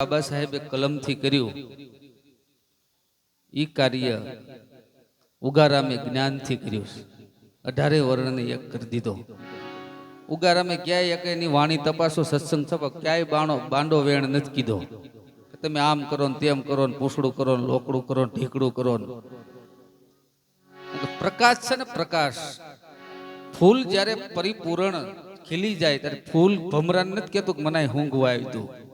બાબા સાહેબે કલમથી કર્યું. એ કાર્ય ઉગારામે જ્ઞાનથી કર્યું અઢારે વર્ણને એક કરી દીધો. ઉગારામે ક્યાંય એક એની વાણી તપાસો, સત્સંગ સભા ક્યાંય બાણો, બાંડો વેણ નથી કીધો. તમે આમ કરો ને તેમ કરો ને પૂછડું કરો ને લોકડું કરો ને ઢીકડું કરો ને. પ્રકાશ છે ને પ્રકાશ. ફૂલ જ્યારે પરિપૂર્ણ ખીલી જાય ત્યારે ફૂલ ભમરાને નથી કહેતું કે મને ઊંઘવા આવ્યું હતું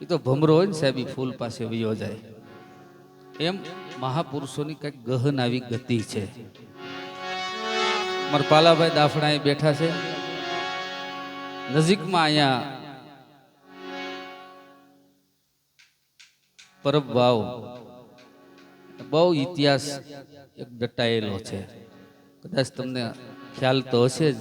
એ તો ભમરો હોય ને સાહેબ ફૂલ પાસે વયો જાય. એમ મહાપુરુષોની કંઈક ગહન આવી ગતિ છે. મારા પાલાભાઈ દાફણા અહીં બેઠા છે. નજીકમાં અહીંયા પરબ વાવ. બહુ ઇતિહાસ એક દટાયેલો છે. કદાચ તમને ખ્યાલ તો હશે જ.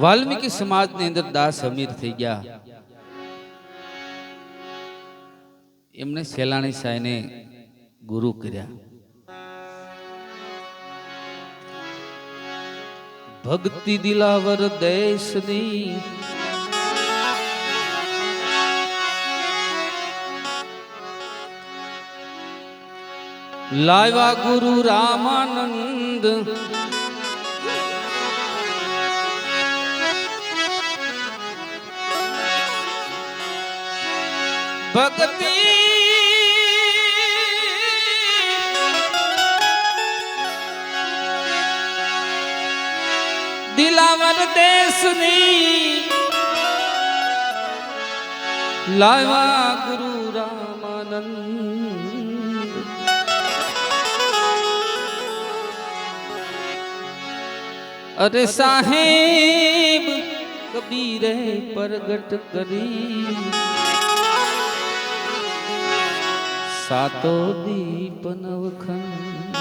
વાલ્મીકી સમાજની અંદર દાસ અમીર થઈ ગયા. એમને સેલાણી સાહેને ગુરુ કર્યા. ભક્તિ દિલાવર દેશની લાવ્યા ગુરુ રામાનંદ. ભક્તિ. દિલાવર દેશની લાવા ગુરુ રામાનંદ. અરે સાહેબ કબીરે પ્રગટ કરી. સાતો દીપ નવખંડ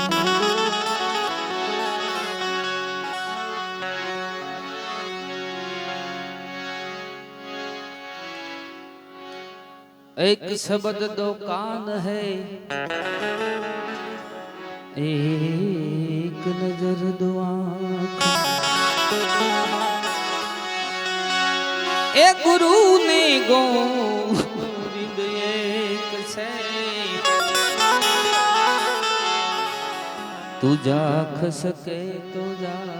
એક શબ્દ દો કાન હૈ એક નજર દો આંખ એ ગુરુ ને ગોવિંદ એક તું જાખ સકે તો જા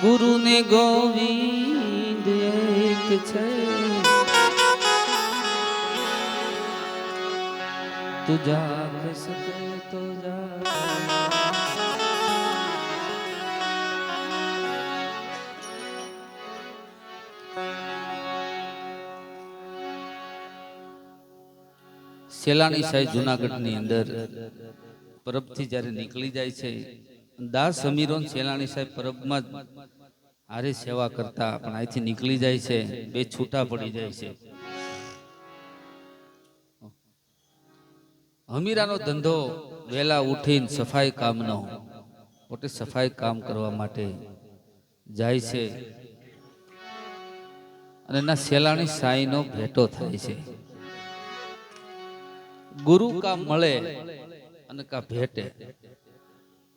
ગુરુ ને ગોવિંદ એક છે. તું જાખ સકે સેલાણી સાહેબ જુનાગઢની અંદર પરબથી જ્યારે નીકળી જાય છે, દાસ સમીરો સેલાણી સાહેબ પરબમાં જ હારે સેવા કરતા પણ અહીંથી નીકળી જાય છે, બે છૂટા પડી જાય છે. હમીરાનો ધંધો વહેલા ઉઠીને સફાઈ કામનો, પોતે સફાઈ કામ કરવા માટે જાય છે. અને એના સેલાણી સાઈનો ભેટો થાય છે. ગુરુ કા મળે અને કા ભેટે?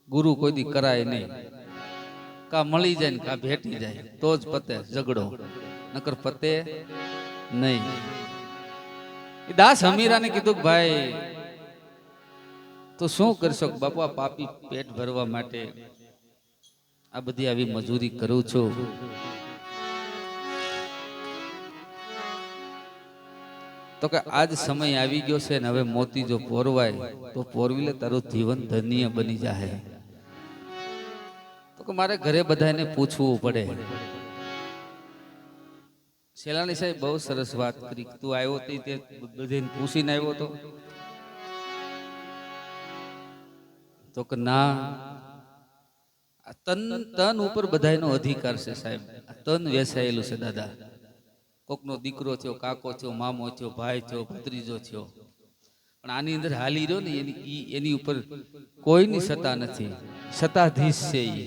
ગુરુ કોઈ દી કરાય નહીં. કા મળી જાય ને કા ભેટી જાય, તો જ પતે ઝઘડો. નકર પતે નહીં. દાસ હમીરાને કીધું કે ભાઈ, તો શું કરશો બાપા પાપી પેટ ભરવા માટે આ બધી આવી મજૂરી કરું છું? તો કે આજ સમય આવી ગયો છે ને હવે મોતી જો પોરવાય, તો પોરવીલે તારું જીવન ધન્ય બની જાય તો કે મારે ઘરે બધાને પૂછવું પડે. શેલાણી સાહેબ, બહુ સરસ વાત કરી. તું આવ્યો હતી તે બધાને પૂછીને આવ્યો તો. તો કે ના તન તન ઉપર બધાયનો અધિકાર છે સાહેબ. તન વેસાયેલું છે દાદા. કોકનો દીકરો થયો, કાકો થયો, મામો થયો, ભાઈ થયો, ભત્રીજો થયો. પણ આની અંદર હાલી રહ્યો ને, એની એની ઉપર કોઈની સત્તા નથી. સત્તાધીશ છે એ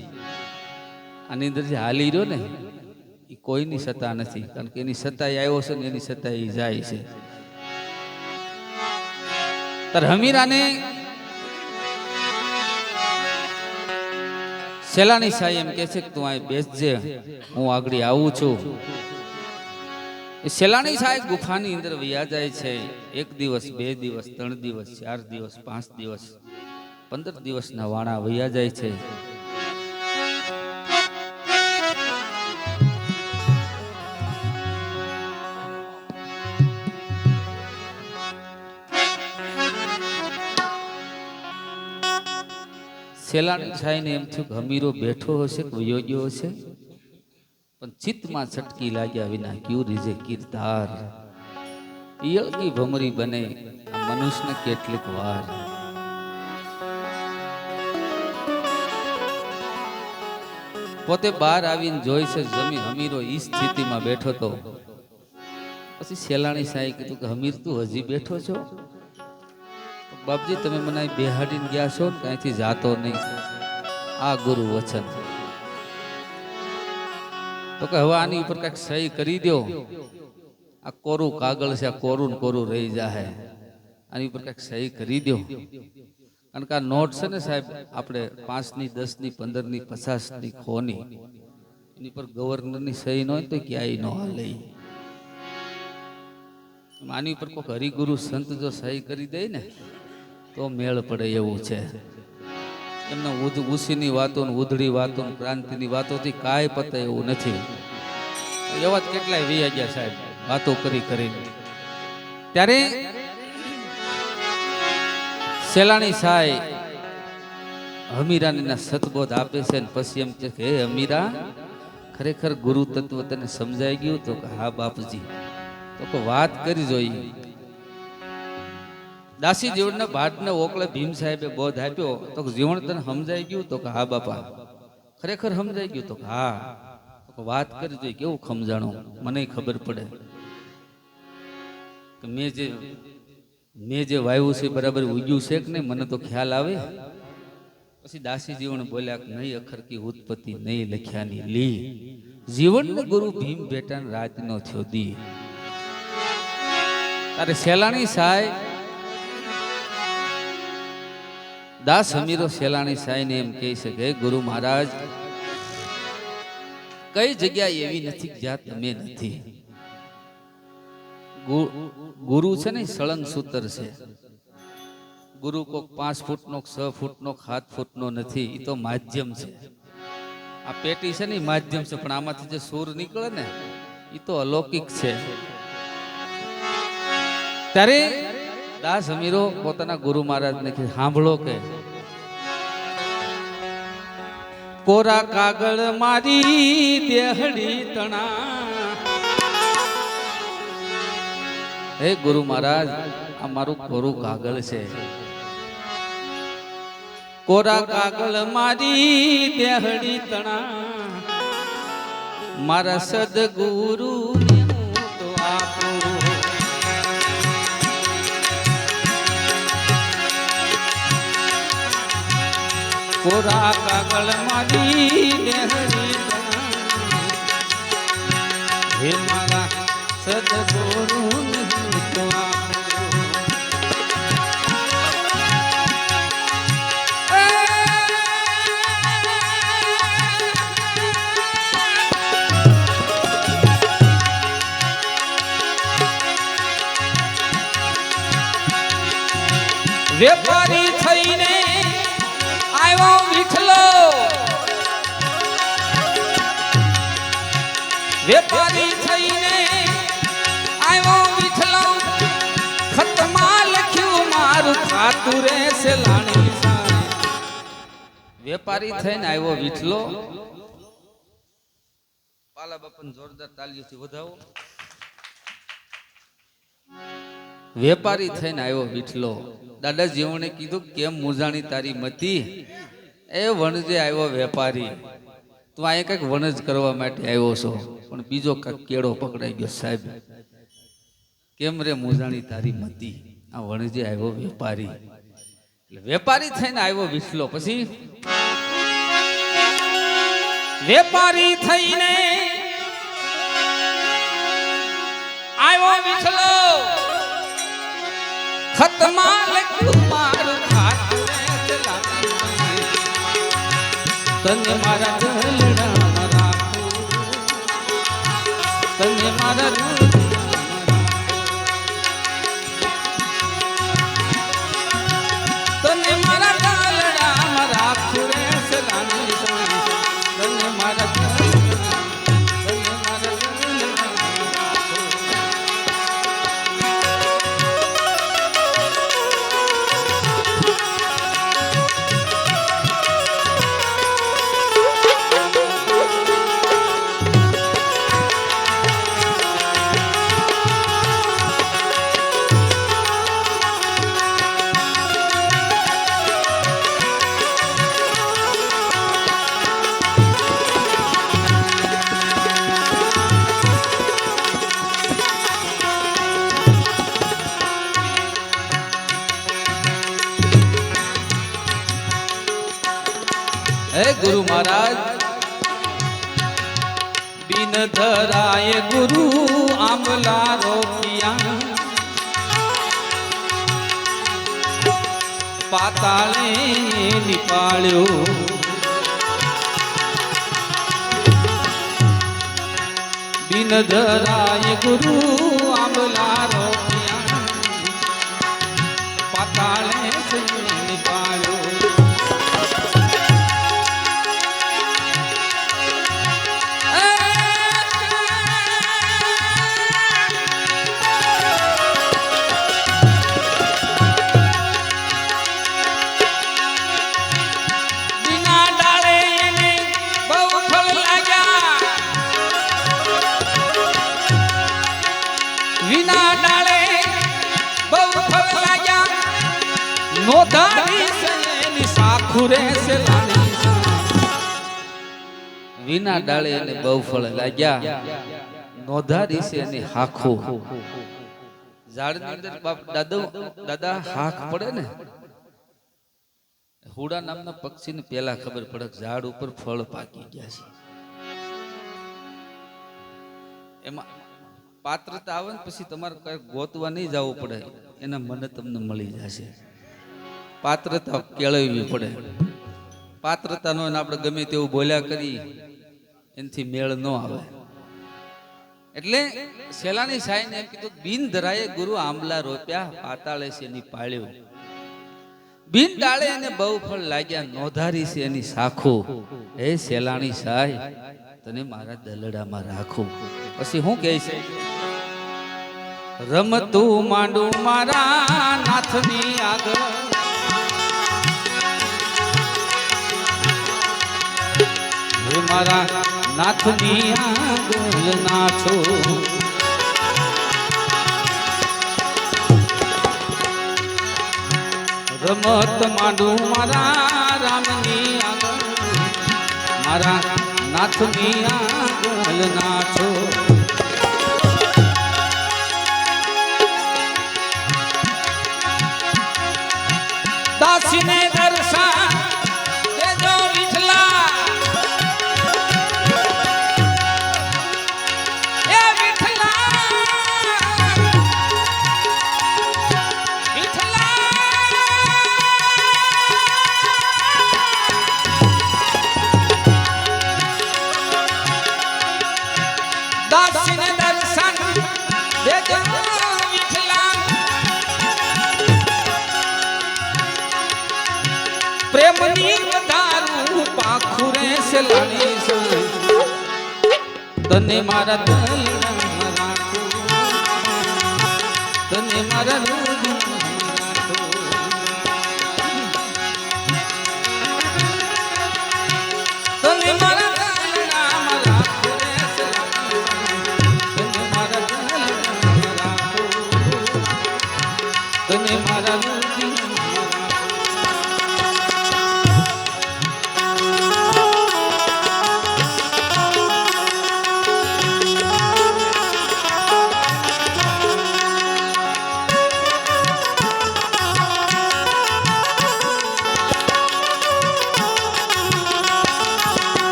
આની અંદર જે હાલી રહ્યો ને એ કોઈની સત્તા નથી. કારણ કે એની સત્તા આવ્યો છે ને, એની સત્તા એ જાય છે. તાર હમીરાને સેલાની સાહેબ એમ કે છે કે તું અહીં બેસજે, હું આગળ આવું છું. એ સેલાની સાહેબ ગુફાની અંદર વયા જાય છે. એક દિવસ, બે દિવસ, ત્રણ દિવસ, ચાર દિવસ, પાંચ દિવસ, પંદર દિવસના વાણા વયા જાય છે. સેલાણી છાઈને એમ થયું કે હમીરો બેઠો હશે વયો હશે? પણ ચિત્તમાં છટકી લાગ્યા વિના ક્યુ રીજે કીર્તાર પિયળની ભમરી બને મનુષ્યને કેટલીક વાર. પોતે બહાર આવીને જોઈ છે જમી હમીરો ઈ સ્થિતિમાં બેઠો તો. પછી શેલાણી સાહેબ કીધું કે, હમીર, તું હજી બેઠો છો? બાપજી, તમે મને બેહાડીને ગયા છો કાંઈથી જાતો નહીં. આ ગુરુ વચન તો કે હવે આની ઉપર કાંઈક સહી કરી દો આ કોરું કાગળ છે, આ કોરું કોરું રહી જાહે. આની ઉપર કાંઈક સહી કરી દો કારણ કે આ નોટ છે ને સાહેબ, આપણે પાંચની, દસની, પંદરની, પચાસની ખોની, એની પર ગવર્નરની સહી ન હોય તો ક્યાંય ન હાલે. આની ઉપર કોઈ હરિગુરુ સંત જો સહી કરી દે ને, તો મેળ પડે એવું છે. એમને ઉસીની વાતો ને ઉધડી વાતો ને ક્રાંતિની વાતોથી કાંઈ પતે એવું નથી. એવા જ કેટલાય વૈયા ગયા સાહેબ, વાતો કરી કરીને. ત્યારે સેલાણી સાહેબ હમીરાનીના સતબોધ આપે છે ને પછી એમ કે, હે હમીરા, ખરેખર ગુરુ તત્વ તને સમજાઈ ગયું? તો કે, હા બાપજી. તો કે, વાત કરી જોઈએ દાસી જીવનના ભાટને ઓકળે ભીમ સાહેબે બોધ આપ્યો, તો જીવન તને સમજાઈ ગયું? તો કે હા બાપા. ખરેખર સમજાઈ ગયું? તો હા. વાત કરી જોઈએ કેવું સમજાણું મને ખબર પડે. કે મેં જે મેં જે વાયુ છે બરાબર ઉગ્યું છે કે નહીં, મને તો ખ્યાલ આવે. પછી દાસી જીવન બોલ્યા કે નહીં અખર કી ઉત્પત્તિ નહીં લખ્યાની લી. જીવન ગુરુ ભીમ બેટાને રાતનો થયો દી. તારે સેલાણી સાહેબ દાસ અમીરો સેલાણી સાઈને એમ કહી શકે ગુરુ મહારાજ, કઈ જગ્યા એવી નથી જ્યાં તમે નથી. ગુરુ છે ને, સળંગ સૂતર છે. ગુરુ કોક પાંચ ફૂટનો, છ ફૂટનો, સાત ફૂટનો નથી એ તો માધ્યમ છે. આ પેટી છે ને માધ્યમ છે, પણ આમાંથી જે સૂર નીકળે ને એ તો અલૌકિક છે. ત્યારે દાસ અમીરો પોતાના ગુરુ મહારાજને ને સાંભળો કે. કોરા કાગળ મારી દેહડી તણા. હે ગુરુ મહારાજ, આ મારું કોરું કાગળ છે. કોરા કાગળ મારી દેહડી તણા. મારા સદગુરુ કોરા કાગળ મારી હે મારા સદગુરુ વેપારી થઈને વિઠલો વેપારી થઈને આવ્યો વિઠલો ખતમાં લખ્યું, મારું ખાતું રહેશે લાણી વેપારી થઈને આવ્યો વિઠલો પાલા બાપન જોરદાર તાલીઓથી વધાવો. વેપારી થઈને આવ્યો વિઠલો દાદા જીવણે કીધું કેમ મુજાણી તારી મતી? એ વણજે આવ્યો વેપારી. તું અહીંયા કંઈક વણજ કરવા માટે આવ્યો છો, પણ બીજો કાંઈક કેળો પકડાઈ ગયો સાહેબ. કેમ રે મોજાણી તારી મતી? આ વણજે આવ્યો વેપારી. એટલે વેપારી થઈને આવ્યો વિસલો. પછી? વેપારી થઈને આવ્યો વિસલો. ખતમા લખુમા તને મારા દલડામાં રાખું. તને મારા ધરાય ગુરુ આમલા રોપિયા પાતાળે નિપાળ્યો. બિન ધરાય ગુરુ ડાળે એને બહુ ફળ. લાગ્યા, નોધારી દિશે એની હાખો. ઝાડની અંદર બાપ દાદો હાખ પડે ને. હુડા નામના પક્ષીને પેલા ખબર પડે ઝાડ ઉપર ફળ પાકી ગયા છે. એમાં પાત્રતા આવે ને પછી તમારે કઈ ગોતવા નહીં જવું પડે. એના મને તમને મળી જશે. પાત્રતા કેળવવી પડે. પાત્રતા નો આપણે ગમે તેવું બોલ્યા કરી એનાથી મેળ ન આવે. એટલે સેલાની સાહેબ એમ કીધું, બિન ધરાએ ગુરુ આંબલા રોપ્યા, પાતાળે છે એની પાળ્યો. બિન ડાળે એને બહુ ફળ લાગ્યા, નોધારી છે એની સાખો. હે સેલાણી સાહેબ, તને મારા દલડામાં રાખો. પછી હું કહે છે? રમતું માંડું મારા નાથની આગળ. મારા નાથની આગળ નાચો રમત માંડું મારા રામની આગળ. મારા નાથની આગળ નાચો દાસીને તને મારા. તને મારા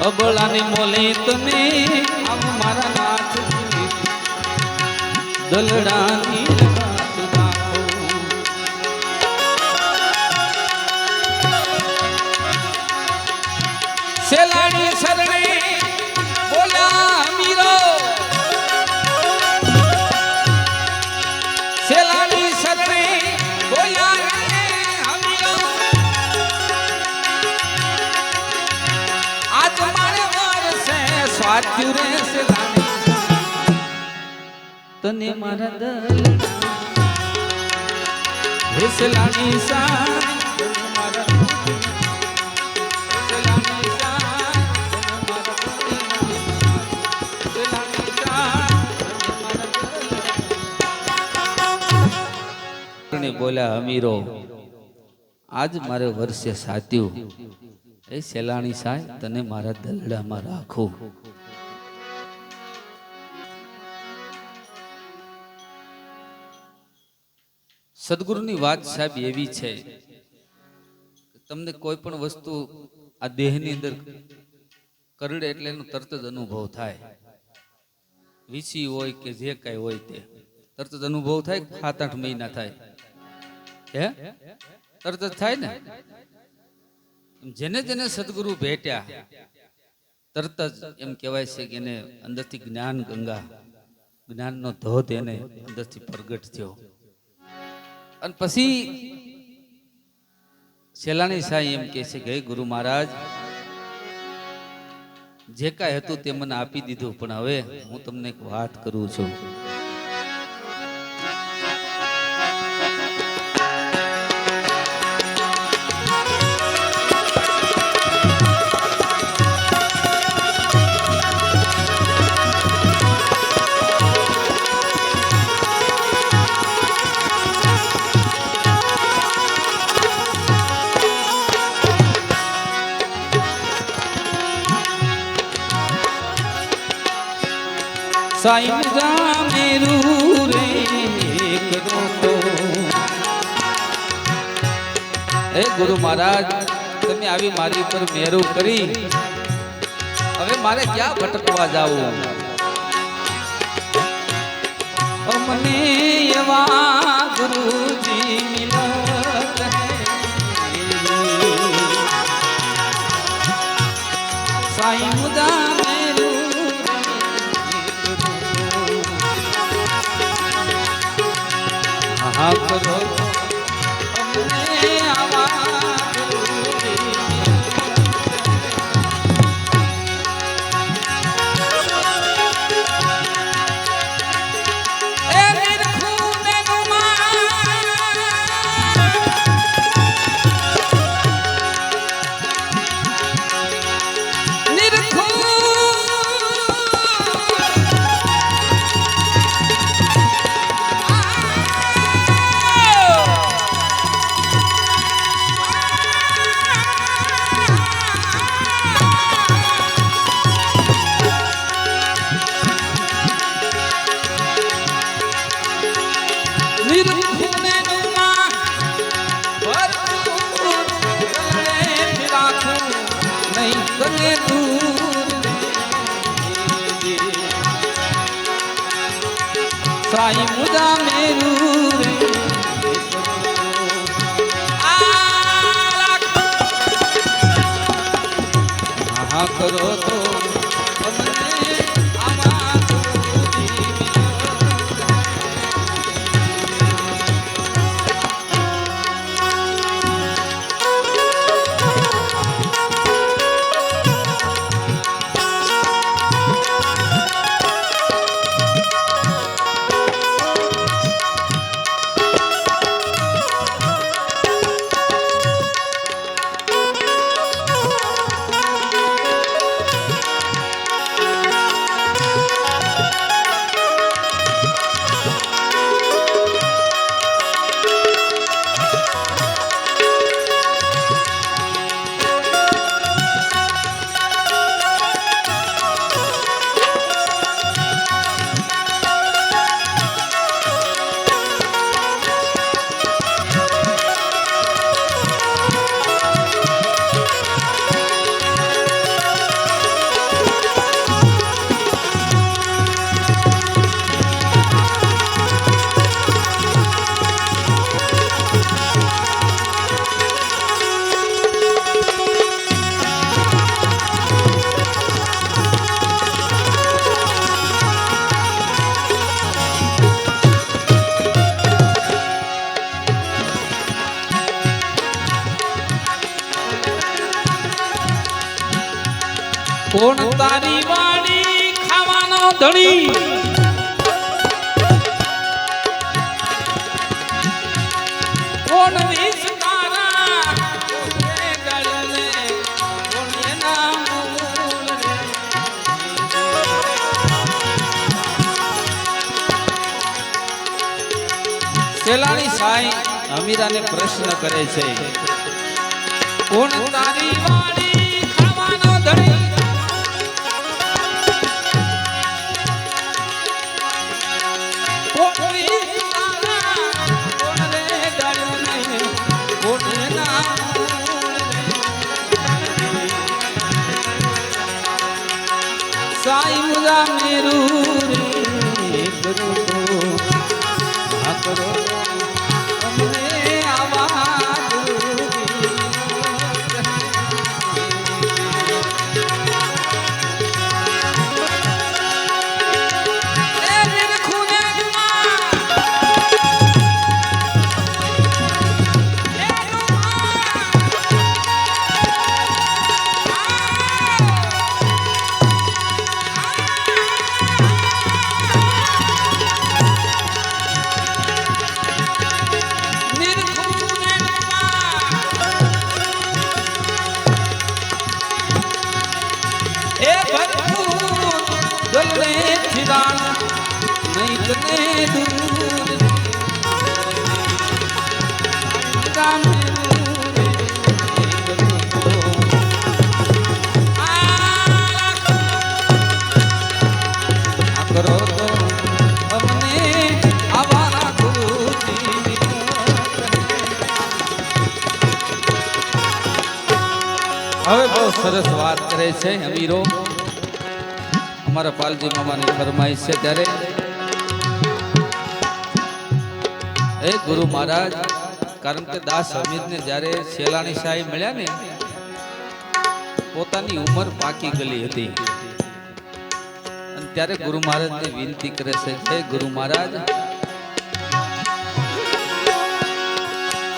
અબળાની મોલે તમે આવો મારા નાથ દલડાની તને મારા દલડા. ને. બોલ્યા અમીરો આજ મારે વર્ષે સાત્યું. એ સેલાણી સાહેબ તને મારા દલડામાં રાખું. સદગુરુની વાત સાહેબ એવી છે તમને કોઈ પણ વસ્તુ આ દેહની અંદર કરડે એટલે એનો તરત જ અનુભવ થાય. વીસી હોય કે જે કાંઈ હોય તે. તરત જ અનુભવ થાય સાત આઠ મહિના થાય. હે? તરત જ થાય ને? જેને જેને સદગુરુ ભેટ્યા, તરત જ એમ કહેવાય છે કે એને અંદરથી જ્ઞાન ગંગા, જ્ઞાનનો ધોધ એને અંદરથી પ્રગટ થયો. અને પછી શેલાણી સાંઈ એમ કહે છે કે ગુરુ મહારાજ, જે કાંઈ હતું તે મને આપી દીધું, પણ હવે હું તમને એક વાત કરું છું. સાઈં જામેરું રે કરું તો હે ગુરુ મહારાજ, તમે આવી મારી ઉપર મેરું કરી. હવે મારે ક્યાં ભટકવા જાવું? અમને એવા ગુરુજી મિલત સાઈ મુદા મેરું કરો તો સાઈ અમીરાને પ્રશ્ન કરે છે. કોણ તારી હવે બહુ સરસ વાત કરે છે અમીરો. અમારા પાલજી મામાની ફરમાઈશ છે ત્યારે. એ ગુરુ મહારાજ, કારણ કે દાસ અમીરને જ્યારે શેલાણી સાહેબ મળ્યા ને, પોતાની ઉંમર પાકી ગયેલી હતી. ત્યારે ગુરુ મહારાજને વિનંતી કરે છે, હે ગુરુ મહારાજ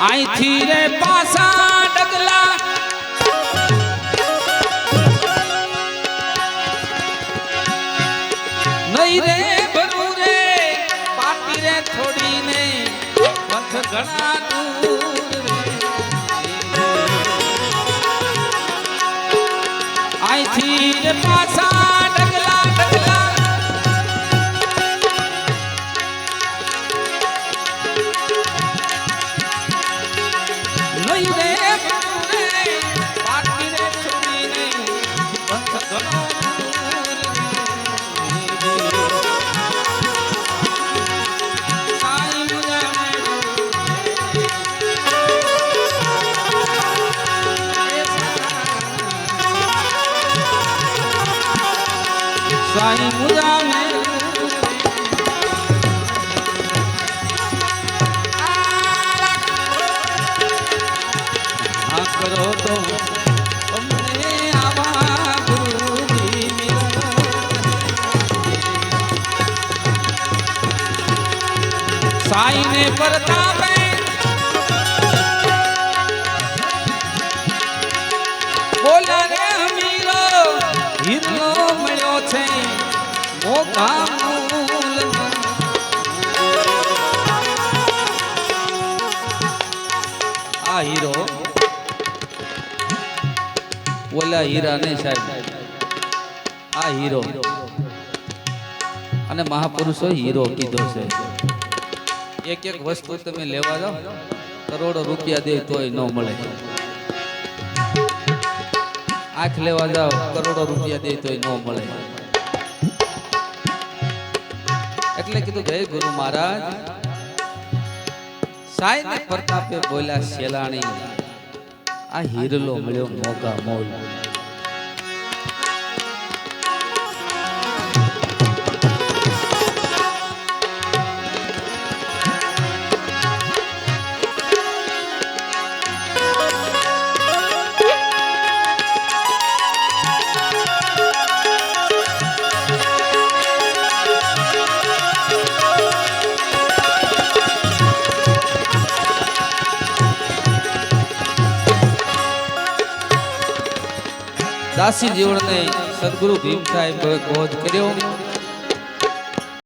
અહીંથી રે પાસા ડગલા. નહીં રે ભરું રે, પાટી રે થોડી ને પથ ઘણા દૂર અહીંથી રે પાછા સાઈ મુજાને આ કરો તો અમને આવા ગુરુજી આ હીરો. ઓલા હીરા ને સાહેબ. આ હીરો. અને મહાપુરુષો હીરો કીધો છે. એક એક વસ્તુ તમે લેવા જાઓ. કરોડો રૂપિયા દે તોય ન મળે. આંખ લેવા જાઓ. કરોડો રૂપિયા દે તોય ન મળે. એટલે કીધું, જય ગુરુ મહારાજ. સાઈ ને પ્રતાપે બોલ્યા, શેલાણી, આ હીરલો મળ્યો મોગા મોલ. દાસી જીવનને સદગુરુ ભીમ સાહેબ બોધ કર્યો.